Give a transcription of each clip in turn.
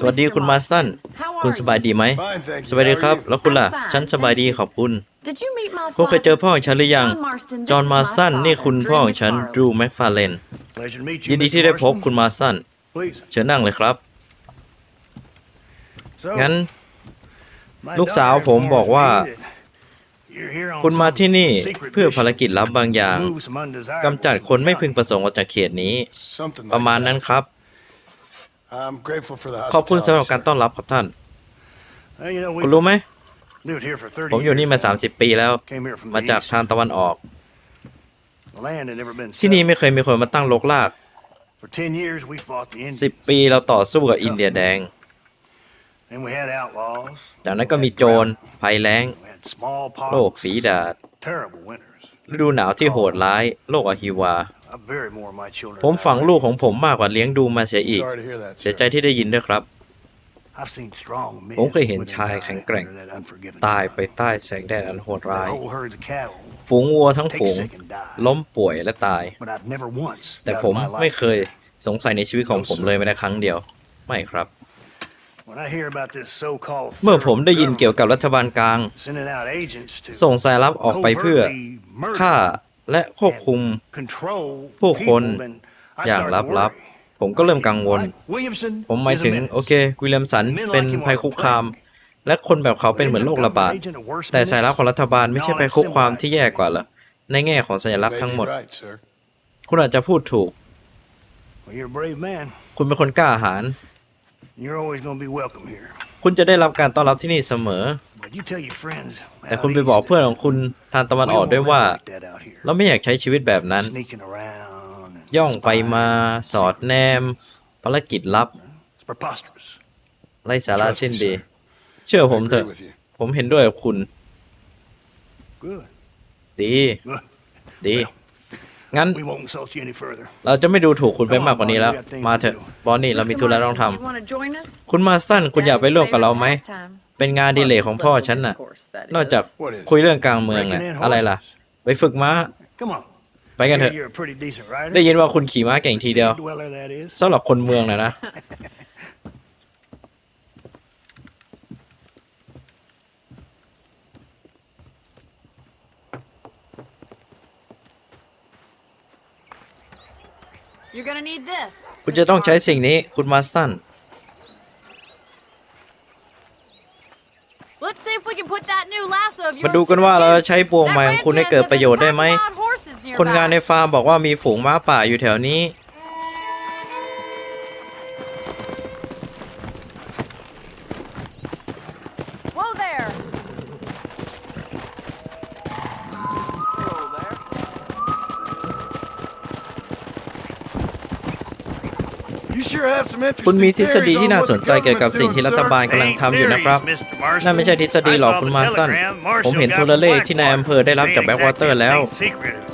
สวัสดีคุณมาสตัน คุณสบายดีไหม Fine, thank you. สบายดีครับ How are you? แล้วคุณล่ะ I'm fine, ฉันสบายดีขอบคุณคุคุณณเคเคยยเจเจออพ่อของฉันหรือยังจจออห์ห์นนมามาสสตัตันนนี่นี่คุคุณณพ่พ่ออขขอองงฉัฉันนดรูแม็กฟาเลน Pleasure to meet you. ยินดี Mr. ที่ได้พบ Marston. คุณมาสตัน Please. เชิญนั่งเลยครับ So, งั้น my ลูกสาว daughter ผมบอกว่า informs me that you're here on คุณมา some ที่นี่ secret เพื่อ mission ภารกิจลับบางอย่าง to move some undesirables กำจัดคนไม่พึง in ประสงค์ออกจากเขตนี้ Something ประมาณนั้นครับ ขอบคุณสำหรับการต้อนรับครับท่าน Well, you know, คุณ we've รู้ไหม lived here for 30ผมอยู่นี่มา years. 30 ปีแล้ว Came here from มา the จาก east. ทางตะวันออก The land had never been ที่นี่ settled. ไม่เคยมีคนมาตั้งรกราก For 10 years we fought the Indians. 10 ปีเราต่อสู้กับอินเดียแดง And we had outlaws. จากนั้นก็มีโจร ภัยแล้ง We had smallpox. โรคฝีดาษ Terrible winters. ฤดูหนาวที่โหดร้าย โรคอหิวา I buried more of my children ผม than I ฝัง raised. ลูกของผมมากกว่าเลี้ยงดูมาเสียอีก Sorry to hear that. เสีย sir. ใจที่ได้ยินด้วยครับ I've seen strong men ผมเคยเห็น women ชาย die แข็งแกร่ง under that unforgiving ตาย sun. ไปใต้แสงแดดอันโหดร้าย Whole herds of cattle ฝูงวัวทั้ง take ฝูง sick and die. ล้มป่วยและตาย But I've never once แต่ doubted ผม my life. ไม่เคยสงสัยในชีวิตของผมเลยแม้แต่ครั้งเดียว ไม่ครับ When I hear about this so-called เมื่อผมได้ยินเกี่ยว federal กับรัฐบาลกลาง government sending out agents to ส่งสายลับออกไปเพื่อ covertly murder ฆ่า และควบคุม control ผู้คน people, then I อย่าง start to ลับ worry. ๆผมก็เริ่มกังวล Right? Williamson ผมหมาย is a ถึง menace. โอเควิลเลียมสันเป็นภัยคุกคาม และคนแบบเขาเป็นเหมือนโรคระบาด แต่สายลับของรัฐบาลไม่ใช่ภัยคุกคามที่แย่กว่าเหรอ ในแง่ของสัญลักษณ์ Maybe ทั้งหมด you're right, sir. คุณอาจจะพูดถูก Well, you're a brave man. คุณเป็นคนกล้าหาญ You're always going to be welcome here. คุณจะได้รับการต้อนรับที่นี่เสมอ But you tell your friends แต่ out คุณไปบอก east เพื่อนของคุณทางตะวัน we ออก don't ด้วยว่า live like that out here. เราไม่อยากใช้ชีวิตแบบนั้น Sneaking around and ย่องไปมา spying. สอดแนม ภารกิจลับ It's preposterous. ไร้สาระเช่นดี เชื่อ I ผมเถ agree อะ with you. ผมเห็นด้วยกับคุณ Good. ดี Good. ดี งั้น We won't insult you any further. เราจะไม่ดูถูกคุณไปมากกว่านี้แล้ว มาเถอะ บอนนี่เรามีธุระต้องทำคุณมาสตัน คุณอยากไปร่วมกับเราไหม เป็นงานอดีเลกของพ่อฉันน่ะ นอกจาก What is? คุยเรื่องกลางเมือง Breaking น่ะ in อะไรล่ะ horses. ไปฝึกม้า Come on. ไปกันเถอะ You're a pretty decent rider. ได้ยินว่าคุณขี่ม้าเก่งทีเดียว City dweller, that is. สำหรับคนเมืองนะนะ คุณจะต้องใช้สิ่งนี้คุณมาสตัน มาดูกันว่าเราจะใช้ปวงใหม่ของคุณให้เกิดประโยชน์ได้ไหม คนงานในฟาร์มบอกว่ามีฝูงม้าป่าอยู่แถวนี้ คุณมีทฤษฎีที่น่าสนใจเกี่ยวกับสิ่งที่รัฐบาลกำลังทำอยู่นะครับ นั่นไม่ใช่ทฤษฎีหรอกคุณมาสัน ผมเห็นโทรเลขที่นายอำเภอได้รับจากแบ็กวอเตอร์แล้ว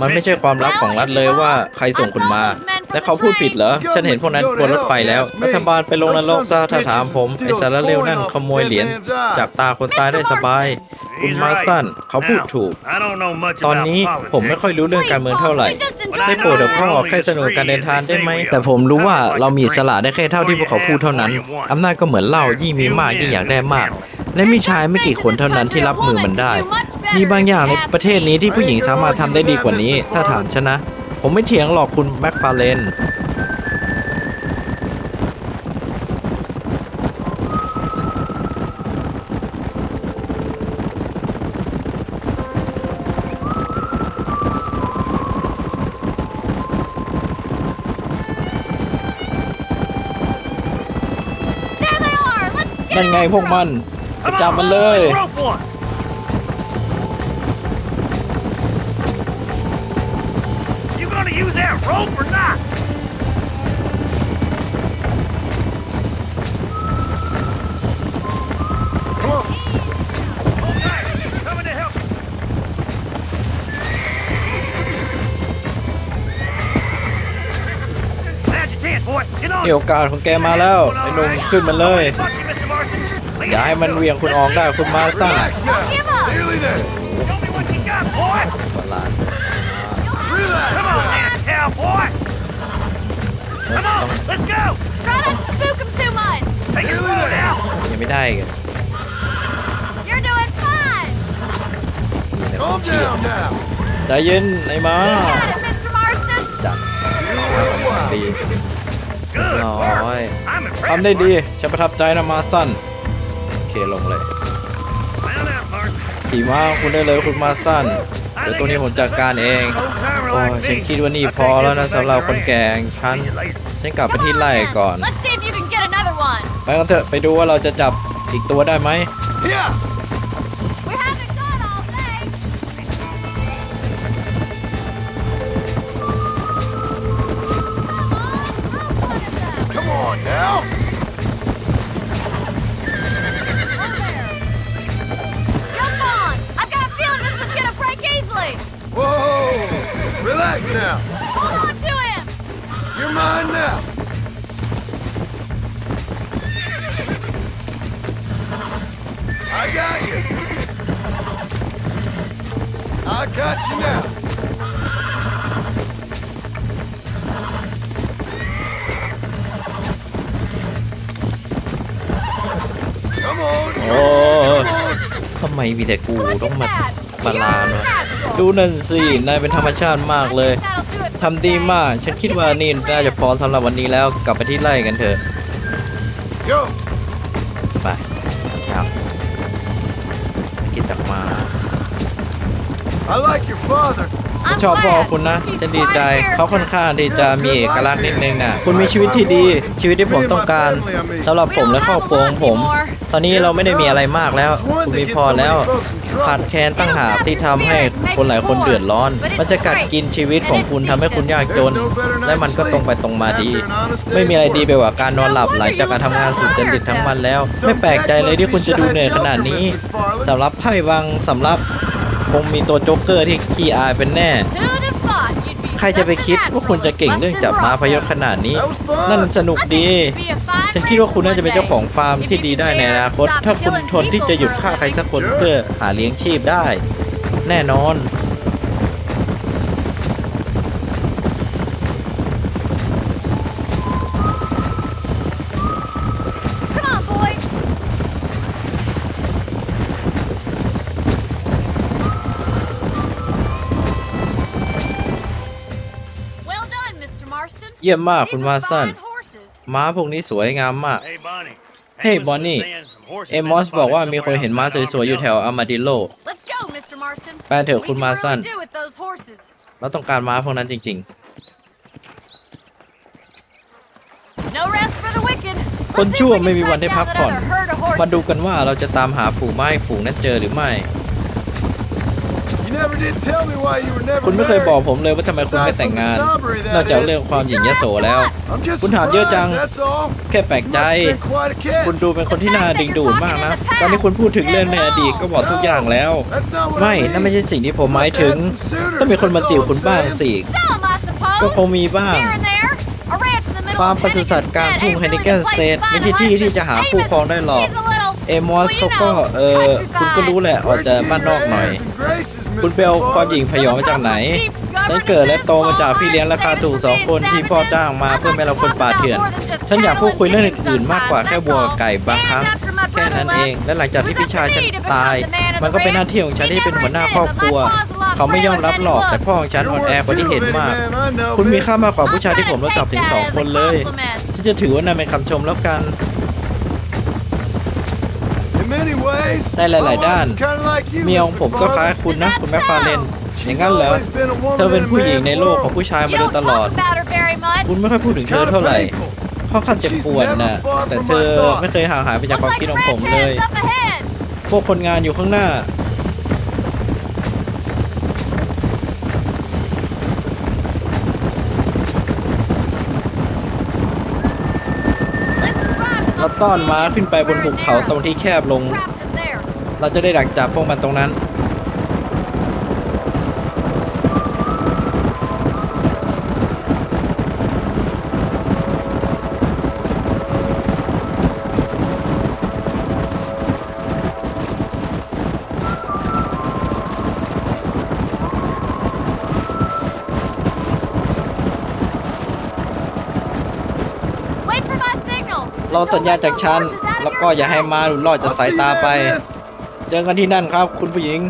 มันไม่ใช่ความลับของรัฐเลยว่าใครส่งคุณมา แต่เขาพูดผิดเหรอ ฉันเห็นพวกนั้นบนรถไฟแล้ว รัฐบาลไปลงนรกซะถ้าถามผม ไอ้สารเลวนั่นขโมยเหรียญจากตาคนตายได้สบาย คุณมาสันเขาพูดถูก ตอนนี้ผมไม่ค่อยรู้เรื่องการเมืองเท่าไหร่ ได้โปรดเถอะพ่อแค่สนุกการเดินทางได้ไหม แต่ผมรู้ว่าเรามีอิสระได้แค่เท่าที่พวกเขาพูดเท่านั้น อำนาจก็เหมือนเหล้ายิ่งมีมากยิ่งอยากได้มาก และมีชายไม่กี่คนเท่านั้นที่รับมือมันได้ มีบางอย่างในประเทศนี้ที่ผู้หญิงสามารถทำได้ดีกว่านี้ ถ้าถามฉันนะ ผมไม่เถียงหรอกคุณแม็กฟาเลน นั่นไงพวกมันไปจับมันเลย You gonna use that rope or not? Come on. Coming to help. Glad you can, boy. Get on. นี่โอกาสของแกมาแล้วไอ้หนุ่มขึ้นมันเลย อย่าให้มันเหวียงคุณออกได้คุณมาสตัน Relax now. give up. Nearly there. Show me what you got, boy. ประหลาด Relax Come on, now. there, cowboy. Come on, let's go. Try not to spook them too much. Take it Nearly ยังไม่ได้อีกัน You're doing fine. Calm down now. ใจเย็นไอ้มา You got it, Mr. Marston. จัดดี Good น้อ work. ย I'm impressed. ทำได้ดี Mark. ฉันประทับใจนะมาสันโอ เคลงเลย Mount out, Mark. ขี่ม้าคุณได้เลยคุณมาสันเดี๋ยวตัวนี้ผมจัดการเอง Old timer โอ้ย like ฉัน me. คิดว่านี่ I พอ take แล้วนะ everything สำหรับ I คนแก่อย่างฉัน See you later. ฉันกลับไป Come ที่ on, ไร่ then. ก่อน Let's see if you can get another one. ไปกันเถอะไปดูว่าเราจะจับอีกตัวได้ไหม ไมมีแต่กูต้องมา Look at that. มาลานวะ Beautiful. ดูนั่นสินายเป็นธรรมชาติมากเลย I think that'll do it for ทำดี today. มาก ฉันคิดว่านี่น่าจะพอสำหรับวันนี้แล้วกลับไปที่ไร่กันเถอะ Go. ไปครับไปกินตักม้า I like your father. I'm ชอบพ่อ glad. คุณนะ He's ฉันดีใจ quite a เขาค่อน character. ข้างที่จะมีเอกลักษณ์นิดนึงนะคุณมีชีวิตที่ดีชีวิตที่ผมต้องการสำหรับผมและครอบครัวของผม ตอนนี้เราไม่ได้มีอะไรมากแล้ว คุณมีพอแล้วขาดแคลนตั้งหากที่ทำให้คนหลายคนเดือดร้อน มันจะกัดกินชีวิตของคุณทำให้คุณยากจน และมันก็ตรงไปตรงมาดี ไม่มีอะไรดีไปกว่าการนอนหลับหลังจากการทำงานสุดจริตทั้งวันแล้ว ไม่แปลกใจเลยที่คุณจะดูเหนื่อยขนาดนี้สำหรับไพ่วังสำหรับค งมีตัวโจ๊กเกอร์ที่ขี้อายเป็นแน่ Who'd have thought you'd be ใครจะไปคิด such an ว่าคุณจะเก่งเรื่องจับม้าพยศขนาดนี้ นั่นสนุก I ดี think you'd be a fine ฉันคิดว่าคุณน่าจะเป็นเจ้าของฟาร์มที่ดีได้ในอนาคต ถ้าคุณทนที่จะหยุดฆ่าใครสักคนเพื่อหาเลี้ยงชีพได้ แน่นอน เยี่ยมมาก These คุณ are มาสัน fine horses. ม้าพวกนี้สวยงามมาก Hey, Bonnie. Hey, Amos was Bonnie. saying some horses เอ been มอสบอกว่า spotted มีคนเห็นม้า somewhere else สวยๆอยู่แถวอามาดิโล Let's go, Mr. Marston. ไปเถอะ We คุณ can มาสัน really do with those horses. เราต้องการม้าพวกนั้นจริง No rest for the wicked. คน Let's see ชั่ว if we can ไม่มีวัน track ได้ down พัก that ผ่อน other herd of horses. ๆมาดูกันว่าเราจะตามหาฝูงม้าให้ฝูงนั้นเจอหรือไม่ คุณไม่เคยบอกผมเลยว่าทำไมคุณไม่แต่งงาน นอกจากเรื่องความหยิ่งยโสแล้ว คุณถามเยอะจัง แค่แปลกใจ คุณดูเป็นคนที่น่าดึงดูดมากนะ ตอนนี้คุณพูดถึงเรื่องในอดีตก็บอกทุกอย่างแล้ว ไม่ นั่นไม่ใช่สิ่งที่ผมหมายถึง ต้องมีคนมาจีบคุณบ้างสิ ก็คงมีบ้างฟาร์ม of ปศุสัตว์กลางทุ่ง Hennigan Hennigan State State ain't ไม่ really ใช่ที่ที่จะหาคู่ครองได้หรอก เอมอสเขาก็เออคุณก็รู้แหละออกจะบ้านนอกหน่อย คุณไปเอาความหญิงพยองมาจากไหนฉันเกิดและโตมาจากพี่เลี้ยงราคาถูกสองคนที่พ่อจ้างมาเพื่อไม่เรับคนป่าเถื่อน ฉันอยากพูดคุยเรื่องอื่นๆมากกว่าแค่วัวกับไก่บางครั้งแค่นั้นเอง และหลังจากที่พี่ชายฉันตาย มันก็เป็นหน้าที่ของฉันที่เป็นหัวหน้าครอบครัว เขาไม่ยอมรับหรอกแต่พ่อของฉันอ่อนแอกว่าที่เห็นมาก คุณมีค่ามากกว่าผู้ชายที่ผมรู้จักถึงสองคนเลยฉันจะถือว่านั่นเป็นคำชมแล้วกัน ในหลาย ๆ ด้าน เมียของผมก็คล้ายคุณนะ คุณแม่ฟาเลนอย่างนั้นเหรอเธอเป็นผู้หญิงในโลกของผู้ชายมาโดยตลอด คุณไม่ค่อยพูดถึงเธอเท่าไหร่ค่อนข้างเจ็บปวดน่ะแต่เธอไม่เคยห่างหายไปจากความคิดของผมเลย พวกคนงานอยู่ข้างหน้าเราต้อนม้าขึ้นไปบนภูเขาตรงที่แคบลง เราจะได้ดักจับพวกมันตรงนั้น เราสัญญาจากฉันแล้วก็อย่าให้มาหลุดรอดจาก I'll สาย see you ตา there, ไป miss. เจอกันที่นั่นครับ คุณผู้หญิง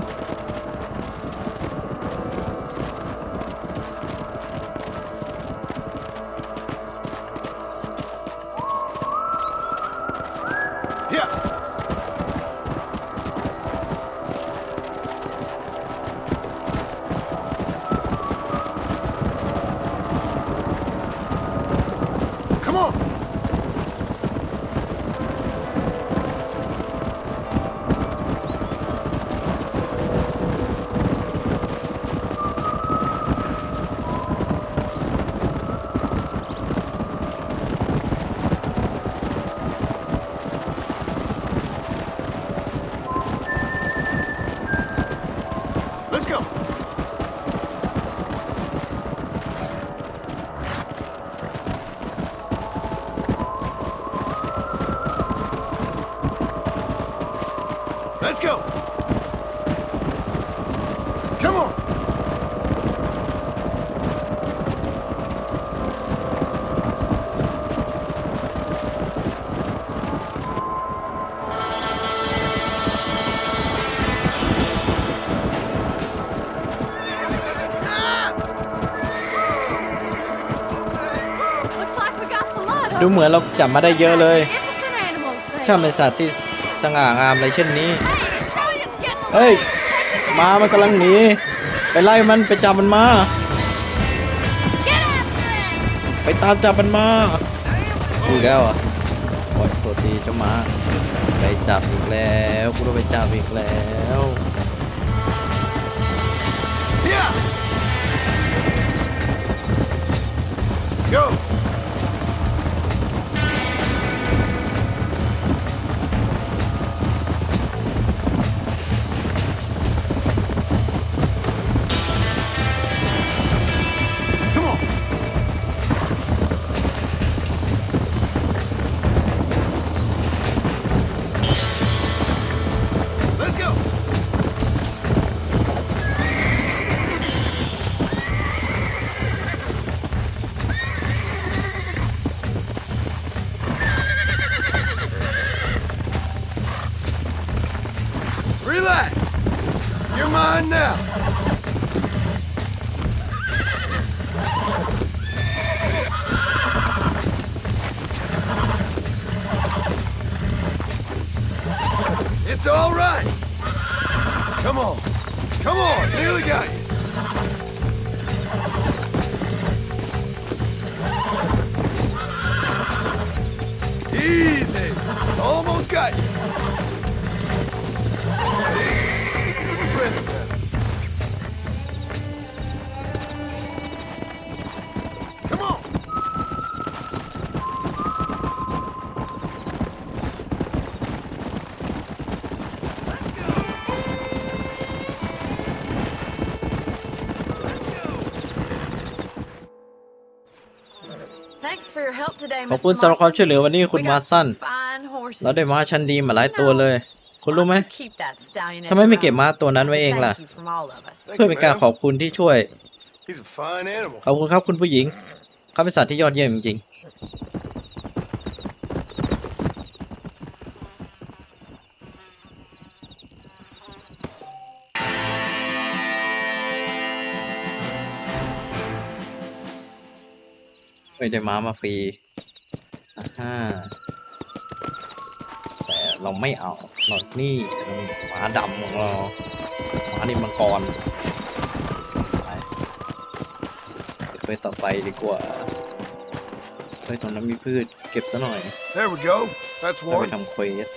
go. Come on. Looks like we got blood. ดูเหมือนเราจับมาได้เยอะเลย Innocent animals there. ช่างเป็นสัตว์ที่สง่างามอะไรเช่นนี้ Hey, Brilliant's getting เฮ้ยมามันกำลังหนี ไปไล่มันไปจับมันมา ไปตามจับมันมาอีกแล้วอะปล่อยตัวทีเจ้ามาไปจับอีกแล้วกูต้องไปจับอีกแล้ว It's all right. Come on. Come on. Nearly got you. Easy. Almost got you. ขอบคุณสำหรับความช่วยเหลือวันนี้คุณมาสันเราได้ม้าชั้นดีมาหลายตัวเลย คุณรู้ไหมทำไมไม่เก็บม้าตัวนั้นไว้เองล่ะ Thank เพื่อ you, เป็นการ ma'am. ขอบคุณที่ช่วย He's a fine animal. ขอบคุณครับคุณผู้หญิงเขาเป็นสัตว์ที่ยอดเยี่ยมจริงๆไม่ได้ม้ามาฟรี อ่าฮะแต่เราไม่เอาเรานี่ม้าดำของเราม้านี่มังกรไปไปต่อไปดีกว่าเฮ้ยตรงนั้นมีพืชเก็บซะหน่อย There we go. That's แล้วไป one. ทำเควส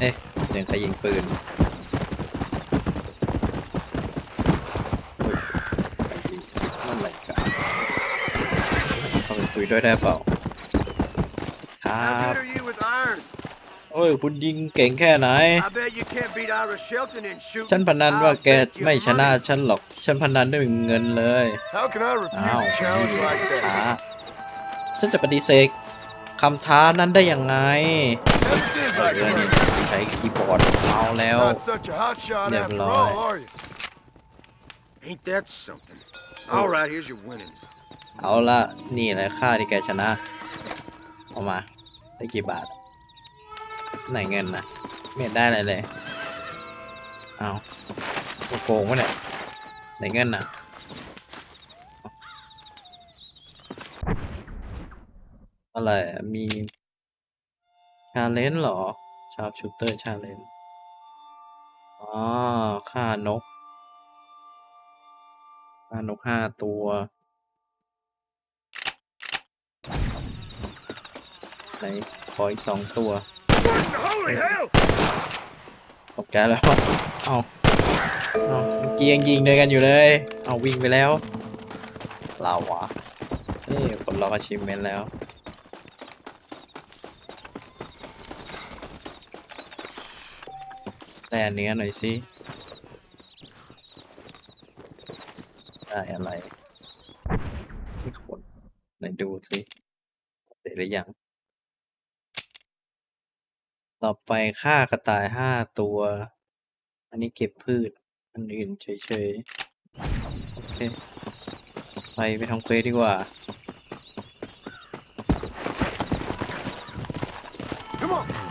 เอ๊ะเสียงใครยิงปืนนั่นอะไรกันเข้าไปคุยด้วยได้เปล่าครับ อ้ยคุณยิงเก่งแค่ไหน I bet you can't beat Ira Shelton in shooting. ฉันพนันว่า I'll แก bet you ไม่ชนะ money. ฉันหรอก ฉันพนันด้วยเงินเลย How can I refuse Ow. a challenge like ท้า that? ฉันจะปฏิเสธคำท้านั้นได้ยังไง Never did เอ like อนี่ that. ใช้คีย์บอร์ดเอาแล้ว Not such a hot shot Never after lie. all, are you? Ain't that something? All right, here's your winnings. เอาละนี่แหละค่าที่แกชนะ เอามา ได้กี่บาท ไหนเงินนะไม่ได้อะไรเลยเอาโกงวะเนี่ยไหนเงินนะอะไรมีชาเลนจ์หรอ ชาร์ปชูเตอร์ชาเลนจ์อ๋อฆ่านกฆ่านกห้าตัวไหนขออีกสองตัว ตกใจแล้ว เอาเอาเมื่อกี้ยังยิงด้วยกันอยู่เลย เอาวิ่งไปแล้วลาวะนี่กดล็อกอาชิมเมนแล้ว แต่เนื้อหน่อยสิได้อะไรไม่ขนไหนดูสิเสร็จหรือยัง ต่อไปฆ่ากระต่ายห้าตัว อันนี้เก็บพืช อันอื่นเฉยๆ โอเค ไปไปทำเควสดีกว่า Come on.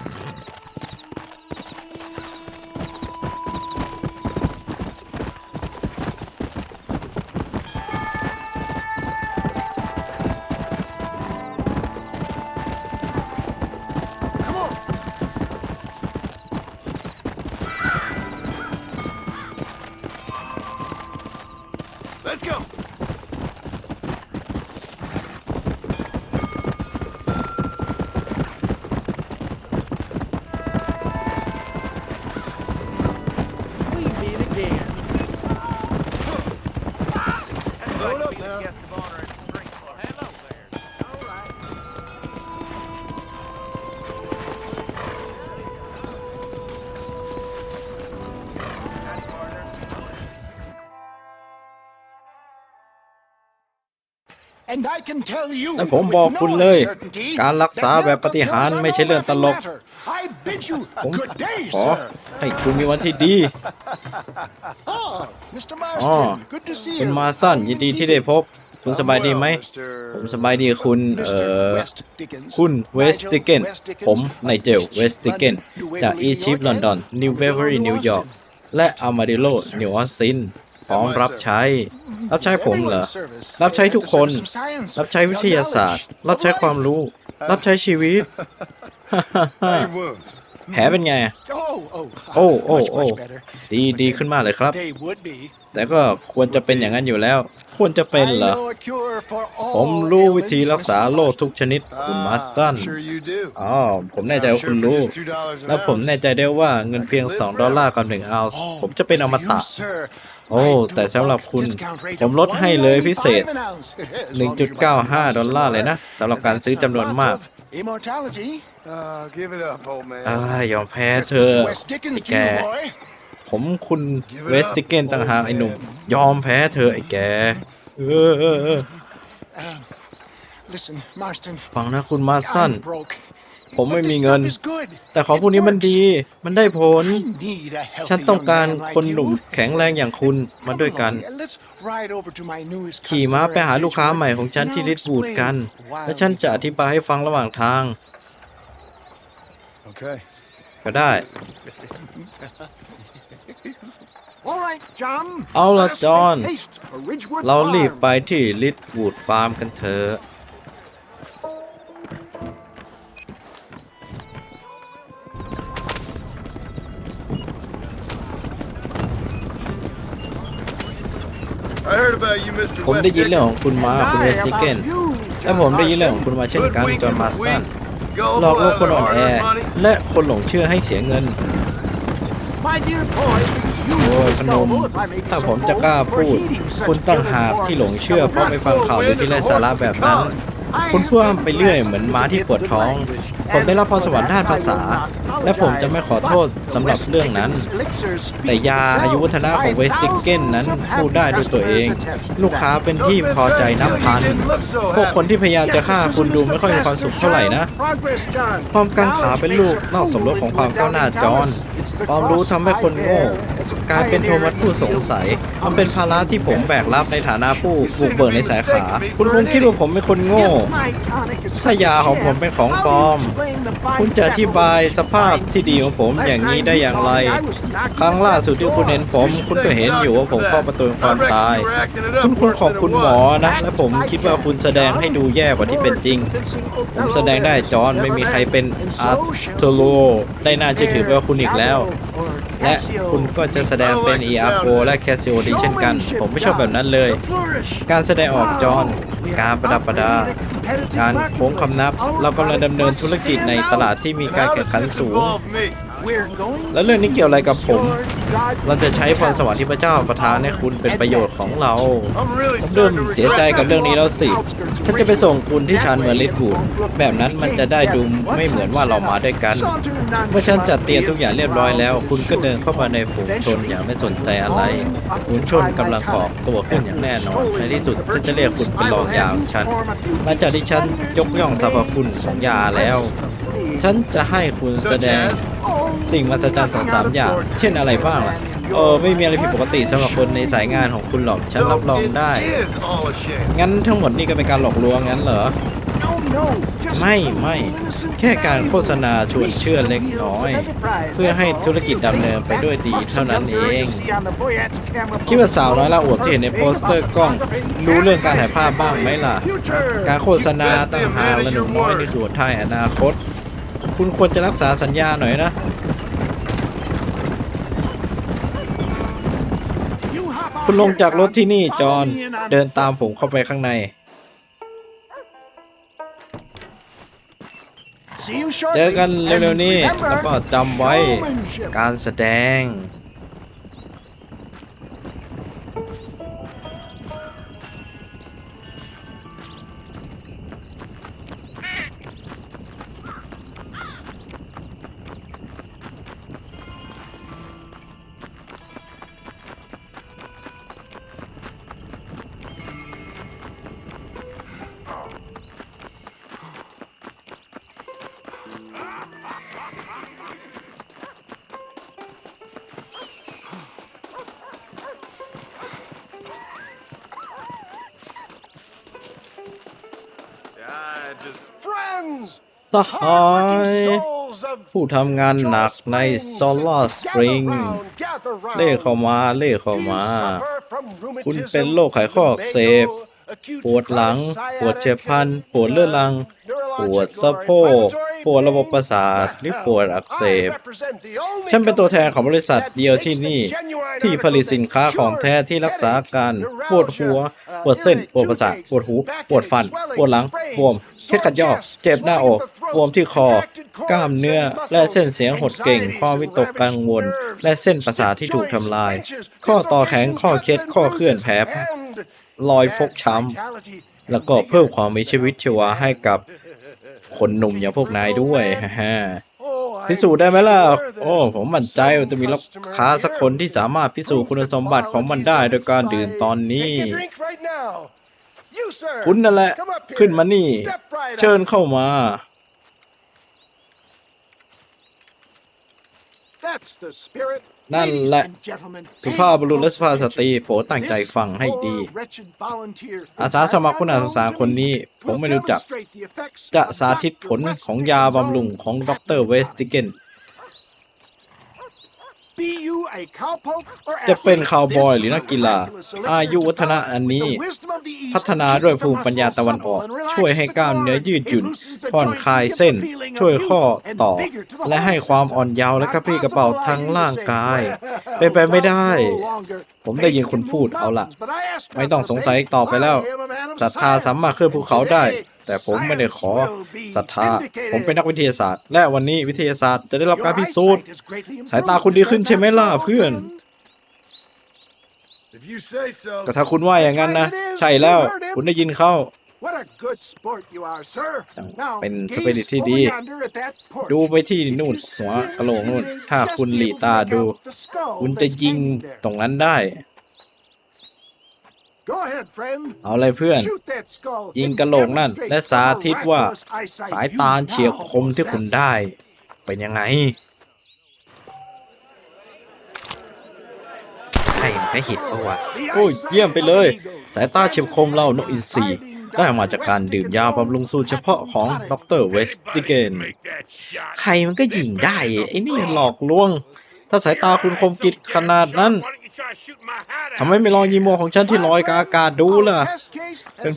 และผมบอก with คุณ no เลย uncertainty การรักษา that แบบปฏิหารย์ medical ไม่ใช่เรื่องตลก kills are no laughing matter. I bid you ผม good day, ขอ sir. ให้คุณมีวันที่ดี Oh, Mr. อ๋อ Marston, good to see คุณ you. มาสั้นยินดีที่ได้พบ คุณสบายดีไหม ผมสบายดีคุณ เอ่ Mr. อ West Dickens. คุณเวสติเกน Nigel West Dickens ผมไนเจลเวสติเกน London, จาก Waverly, อีชิป New York, ลอนดอนนิวเวเวอรี่นิวยอร์กและอามาดิโลนิวออสตินพร้อมรับใช้ รับใช้ผมเหรอ Everyone's service. รับใช้ทุกคน The service of science, รับใช้วิทยาศาสตร์ knowledge. รับใช้ความรู้ รับใช้ชีวิต How your wounds? แผลเป็นไง Oh, oh, โอ้โอ้ much, โอ้ much better. ดีดีขึ้นมากเลยครับ They would be. แต่ก็ควรจะเป็นอย่างนั้นอยู่แล้ว ควรจะเป็น I เหรอ know a cure for all ผมรู้วิธี ailments, รักษา Mr. โรคทุกชนิด คุณมาสตัน I'm sure you do. อ๋อผมแน่ใจว่า I'm คุณ sure for รู้ just $2 an และผม ounce. แน่ใจได้ว่าเงินเพียง 2 ดอลลาร์กับ1ออนซ์ Oh, ผมจะเป็นอม for ตะ you, sir, โอ้ I do แต่สำหรับ a คุณ discount rate ผม of ลดให้เลยพิเศษ $1.95 an ounce, as long as you buy 1.95 ดอลลาร์เลยนะสำหรับการซื้อจำนวนมาก That's a lot of Immortality. Uh, give it up, old man. อ่ายอมแพ้ That's เธอ Mr. West Dickens ไอ้ to แก you, boy. ผมคุณเวสติเกนต่างหากไอ้หนุ่ม ยอมแพ้เธอไอ้แก เออเออเออ Um, listen, Marston, ฟังนะคุณมาสัน I'm broke. ผมไม่ But มี this เงิน stuff is good. แต่ของพวกนี้มันดี มันได้ผล I need a healthy ฉันต้อง young การ man like คนหนุ่ม you. แข็งแรงอย่างคุณมา Come ด้วยกัน along, let's ride over to my newest ขี่ม้า customer ไปหา at ลูกค้า Bridgewood, ใหม่ของฉัน and ที่ I'll ลิดบูดกัน explain และฉันจะอ why ธิบายให้ฟังระหว่างทาง Okay. ก็ได้ All right, John. เอาละ Let's จอห์น make haste for Ridgewood เรารีบ Farm. ไปที่ลิดบูดฟาร์มกันเถอะ ผม West ได้ยินเรื่อง Dickens. ของคุณมาคุณเวสติเกนและผมได้ยินเรื่องของคุณมาเช่นกัน Hoodwink จอห์น and มาสตัน wink. Go หลอกลวง for คนอ่อนแอ hard-earned money. และคนหลงเชื่อให้เสียเงิน My dear boy, it's you โอ้ย who พ is นม noble, if I may be ถ้า so ผมจะ bold, กล้า for พูด heeding such คุณตั้งหากที่หลงเชื่อเพราะไม่ฟังข่าวหรือที่ไร้สาระแบบนั้น คุณพูดไปเรื่อยเหมือนม้าที่ปวดท้อง ผมได้รับพรสวรรค์ด้านภาษา และผมจะไม่ขอโทษสำหรับเรื่องนั้น แต่ยาอายุวัฒนะของเวสติเกนนั้นพูดได้ด้วยตัวเอง ลูกค้าเป็นที่พอใจนับพัน พวกคนที่พยายามจะฆ่าคุณดูไม่ค่อยมีความสุขเท่าไหร่นะ ความกังขาเป็นลูกนอกสมรสของความก้าวหน้าจอนความรู้ทำให้คนโง่ การเป็นโทมัสผู้สงสัย มันเป็นภาระที่ผมแบกรับในฐานะผู้บุกเบิกในสายขา คุณคงคิดว่าผมเป็นคนโง่ถ้ายาของผมเป็นของปลอม คุณจะอธิบายสภาพที่ดีของผมอย่างนี้ได้อย่างไร ครั้งล่าสุดที่คุณเห็นผม คุณก็เห็นอยู่ว่าผมเข้าประตูความตาย คุณคุณขอบคุณหมอนะ และผมคิดว่าคุณแสดงให้ดูแย่กว่าที่เป็นจริง ผมแสดงได้จอนไม่มีใครเป็นอาร์โตโลได้น่าเชื่อถือกว่าคุณอีกแล้ว และคุณก็จะแสดงเป็นเออาโกและแคสซิโอดีเช่นกัน ผมไม่ชอบแบบนั้นเลย การแสดงออกจอห์นการประดับประดา การโค้งคำนับ เรากำลังดำเนินธุรกิจในตลาดที่มีการแข่งขันสูง แล้วเรื่องนี้เกี่ยวอะไรกับผม เราจะใช้พรสวรรค์ที่พระเจ้าประทานให้คุณเป็นประโยชน์ของเราผมเริ่มเสียใจกับเรื่องนี้แล้วสิฉันจะไปส่งคุณที่ชานเมืองลิทบูดแบบนั้นมันจะได้ดูไม่เหมือนว่าเรามาด้วยกันเมื่อฉันจัดเตรียมทุกอย่างเรียบร้อยแล้ว คุณก็เดินเข้ามาในฝูงชนอย่างไม่สนใจอะไรฝูงชนกำลังก่อตัวขึ้นอย่างแน่นอนในที่สุดฉันจะเรียกคุณเป็นรองยาของฉันหลังจากที่ฉันยกย่องสรรพคุณของยาแล้ว ฉันจะให้คุณแสดงสิ่งมหัศจรรย์สองสามอย่าง เช่นอะไรบ้างล่ะเออไม่มีอะไรผิดปกติสำหรับคนในสายงานของคุณหรอกฉันรับรองได้ งั้นทั้งหมดนี่ก็เป็นการหลอกลวงงั้นเหรอ ไม่ไม่ แค่การโฆษณาชวนเชื่อเล็กน้อย เพื่อให้ธุรกิจดำเนินไปด้วยดีเท่านั้นเอง คิดว่าสาวน้อยละอวบที่เห็นในโปสเตอร์กล้อง รู้เรื่องการถ่ายภาพบ้างไหมล่ะ การโฆษณาต่างหากและหนูน้อยในี่คือหัวท้ายอนาคต คุณควรจะรักษาสัญญาหน่อยนะ คุณลงจากรถที่นี่ จอห์นเดินตามผมเข้าไปข้างใน เจอกันเร็วๆนี้ แล้วก็จำไว้การแสดง Friends! สหายผู้ทำงานหนักในโซลาร์สปริง เล่เข้ามา เล่เข้ามา คุณเป็นโรคไขข้ออักเสบ ปวดหลัง ปวดเจ็บพลัน ปวดเลือดลัง ปวดสะโพก ปวดระบบประสาทหรือปวดอักเสบ ฉันเป็นตัวแทนของบริษัทเดียวที่นี่ ที่ผลิตสินค้าของแท้ที่รักษาการปวดหัว ปวดเส้น ปวดประสาท ปวดหู ปวดฟัน ปวดหลัง บวมแค่ขัดยอกเจ็บหน้าอก บวมที่คอ กล้ามเนื้อ และเส้นเสียงหดเก่ง ความวิตกกังวล และเส้นประสาทที่ถูกทำลาย ข้อต่อแข็ง ข้อเคล็ด ข้อเคลื่อนแผลรอยฟกช้ำแล้วก็เพิ่มความมีชีวิตชีวาให้กับ คนหนุ่มอย่างพวกนายด้วยฮ่าๆพิสูจน์ได้ไหมล่ะ โอ้ ผมมั่นใจว่าจะมีลูกค้าสักคนที่สามารถพิสูจน์คุณสมบัติของมันได้โดยการดื่มตอนนี้ คุณนั่นแหละ ขึ้นมานี่ เชิญเข้ามา นั่นแหละ สุภาพบุรุษและสุภาพสตรีโปรดตั้งใจฟังให้ดี อาสาสมัครผู้น่าสงสารคนนี้ ผมไม่รู้จัก จะสาธิตผลของยาบำรุงของดรเวสติเกน จะเป็นคาวบอยหรือนักกีฬา อายุวัฒนะอันนี้ พัฒนาด้วยภูมิปัญญาตะวันออก ช่วยให้กล้ามเนื้อยืดหยุ่นผ่อนคลายเส้น ช่วยข้อต่อ และให้ความอ่อนเยาว์และกระปรี้กระเป๋าทั้งร่างกายเป็นไปไม่ได้ ผมได้ยินคุณพูดเอาล่ะไม่ต้องสงสัยอีกต่อไปแล้วศรัทธาสามารถเคลื่อนภูเขาได้ แต่ผมไม่ได้ขอศรัทธา ผมเป็นนักวิทยาศาสตร์ และวันนี้วิทยาศาสตร์จะได้รับการพิสูจน์ สายตาคุณดีขึ้นใช่ไหมล่ะเพื่อน If you say so. ก็ถ้าคุณว่าอย่างนั้นนะ ใช่แล้ว คุณได้ยินเข้า What a good sport you are, sir. ช่าง Now, เป็นส gaze ปิริตที่ over ดี yonder at that porch. ดูไปที่นู่น If you หัว squint, กะโหลกนู่น you may ถ้า just คุณ be หลี able to ตา make ดู out the skull คุณจะ that's ยิง hanging there. ตรงนั้นได้ Go ahead, friend. เอาเลยเพื่อน Shoot that skull ยิง and กะโหลกนั่น demonstrate และ the สาธิตว่า miraculous eyesight สาย you ตาเฉียบ now คมที่คุณ possess. ได้ เป็นยังไงใช่แค่หิดปะวะโอ้ยเยี่ยมไปเลย สายตาเฉียบคมเรานกอินทรีได้มาจากการดื่มยาบำรุงสูตรเฉพาะของดรเวสติเกน Make that shot. ใครมันก็ยิงได้ไอ้นี่หลอกลวง ถ้าสายตาคุณคมกิดขนาดนั้น Why don't you try shooting my hat out? ทำไมไม่ลองยิงมัวของฉันที่ลอยกบอากาศดูล่ะ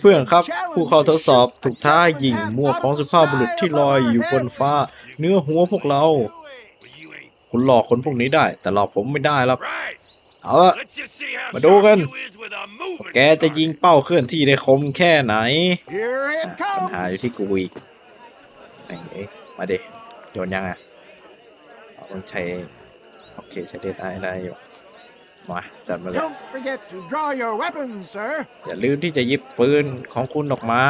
เพื่อนๆครับ ผู้เข้าทดสอบถูกท้าให้ยิงมัวของสุภาพบุรุษที่ลอยอยู่บนฟ้า เนื้อหัวพวกเรา Well, you ain't คุณหลอกคนพวกนี้ได้ แต่หลอกผมไม่ได้หรอก right. เอาละ Let's just see how มาดูกัน sharp you is with a moving แกจะยิงเป้าเคลื่อนที่ได้คมแค่ไหน Here it อะปัญ comes. หาอยู่ที่กูอีกไอ้เอ้ยมาดิโยนยังอะเอาต้องใช้โอเคใช้เด็ดได้ได้อยู่ มาจัดมาเลย Don't forget to draw your weapons, sir. อย่าลืมที่จะหยิบปืนของคุณออกมา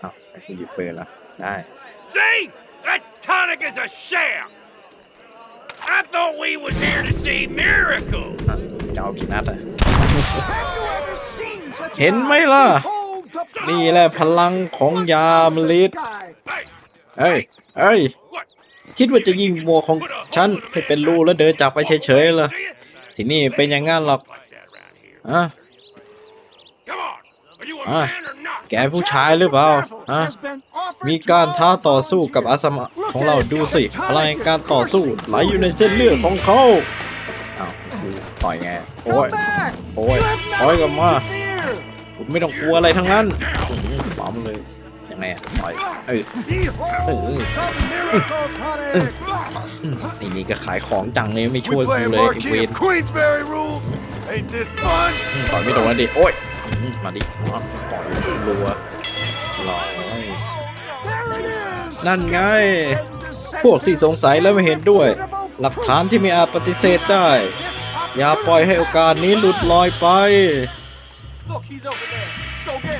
เอ้าไอ้คุณหยิบปืนละได้ See? That tonic is a sham. I thought we was here to see miracles. อะจะเอากี่นัดอะ Have you ever seen such เห็น an ไหม eye? ล่ะ Behold the นี่แหละพลังของยามฤทธิ์ sky. Hey, เอ้ยเอ้ย what? คิดว่าจะยิงมัวของฉันให้เป็นรูแล้วเดินจากไปเฉยๆเหรอที่นี่เป็นอย่างงั้นหรอก Like that around here. อะแกผู้ชายหรือเปล่าฮะมีการท้าต่อสู้กับอาสมะของเราดูสิพลังการต่อสู้ไหลอยู่ในเส้นเลือดของเขาอ้าวต่อยไงโอ้ยโอ้ยต่อยกลับมาผมไม่ต้องกลัวอะไรทั้งนั้นอื้อหือปั๊มเลย ไงอะต่อยเอ้ย Behold the miracle tonic. อืมไอ้นี่ก็ขายของจังเลยไม่ช่วยกูเลยไอ้เว Marquis รต่อยไม่โดนนะดิโอ้ยมาดิอ๋อต่อยรัวร้อยนั่นไง พวกที่สงสัยและไม่เห็นด้วย หลักฐานที่ไม่อาจปฏิเสธได้ อย่าปล่อยให้โอกาสนี้หลุดลอยไป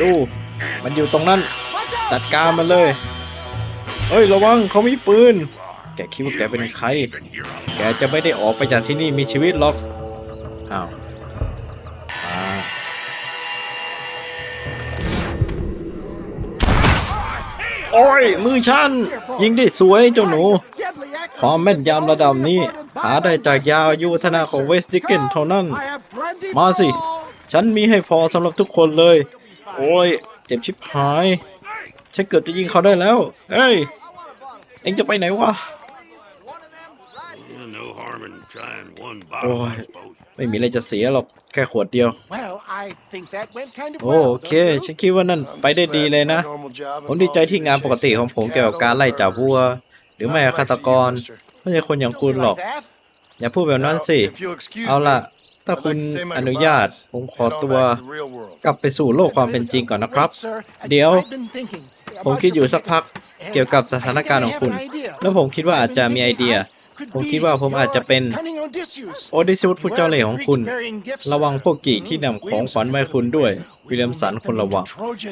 ดู มันอยู่ตรงนั้น จัดการมันเลย เฮ้ยระวังเขามีปืน แกคิดว่าแกเป็นใคร แกจะไม่ได้ออกไปจากที่นี่มีชีวิตหรอก อ้าวอ่าโอ้ย มือฉัน ยิงได้สวยเจ้าหนู ความแม่นยำระดับนี้ หาได้จากยาอายุวัฒนะของเวสติเกนเท่านั้น มาสิ ฉันมีให้พอสำหรับทุกคนเลย โอ้ย เจ็บชิบหาย ฉันเกือบจะยิงเขาได้แล้ว เฮ้ย เอ็งจะไปไหนวะ Yeah, no harm in trying one Boy. bottle, I suppose. ไม่มีอะไรจะเสียหรอก แค่ขวดเดียว Well, I think that went kind of โอ well. เค don't you? ฉันคิดว่านั่นไปได้ดีเลยนะ ผมดีใจที่งานปกติของผมเกี่ยวกับการไล่จับวัว หรือไม่ก็ฆาตกร ไม่ใช่คนอย่างคุณหรอก Like that? อย่าพูดแบบนั้นสิ เอาล่ะถ้าคุณอนุญาต ผมขอตัวกลับไปสู่โลกความเป็นจริงก่อนนะครับ Wait, sir. I- เดี๋ยว I've been thinking ผม about คิดอยู่สัก something พักเกี่ยวกับสถานการณ์ของคุณ แล้วผมคิดว่าอาจจะมีไอเดีย ผมคิดว่าผมอาจจะเป็นโอดิซิอุสผู้เจ้าเล่ห์ของคุณ ระวังพวกกีกที่นำของขวัญมาให้คุณด้วย วิลเลียมสันคนระวัง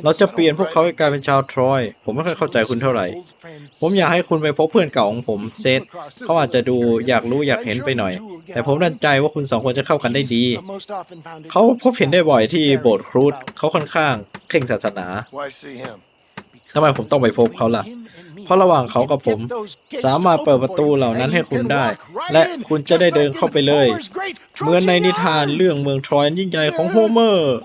เราจะเปลี่ยนพวกเขาให้กลายเป็นชาวทรอย ผมไม่ค่อยเข้าใจคุณเท่าไหร่ ผมอยากให้คุณไปพบเพื่อนเก่าของผมเซธเขาอาจจะดูอยากรู้อยากเห็นไปหน่อย แต่ผมมั่นใจว่าคุณสองคนจะเข้ากันได้ดี เขาพบเห็นได้บ่อยที่โบสถ์ครูดเขาค่อนข้างเคร่งศาสนา Why see him? ทำไมผมต้องไปพบเขาล่ะ เพราะระหว่างเขากับผม สามารถเปิดประตูเหล่านั้นให้คุณได้ และคุณจะได้เดินเข้าไปเลย เหมือนในนิทานเรื่องเมืองทรอยอันยิ่งใหญ่ของโฮเมอร์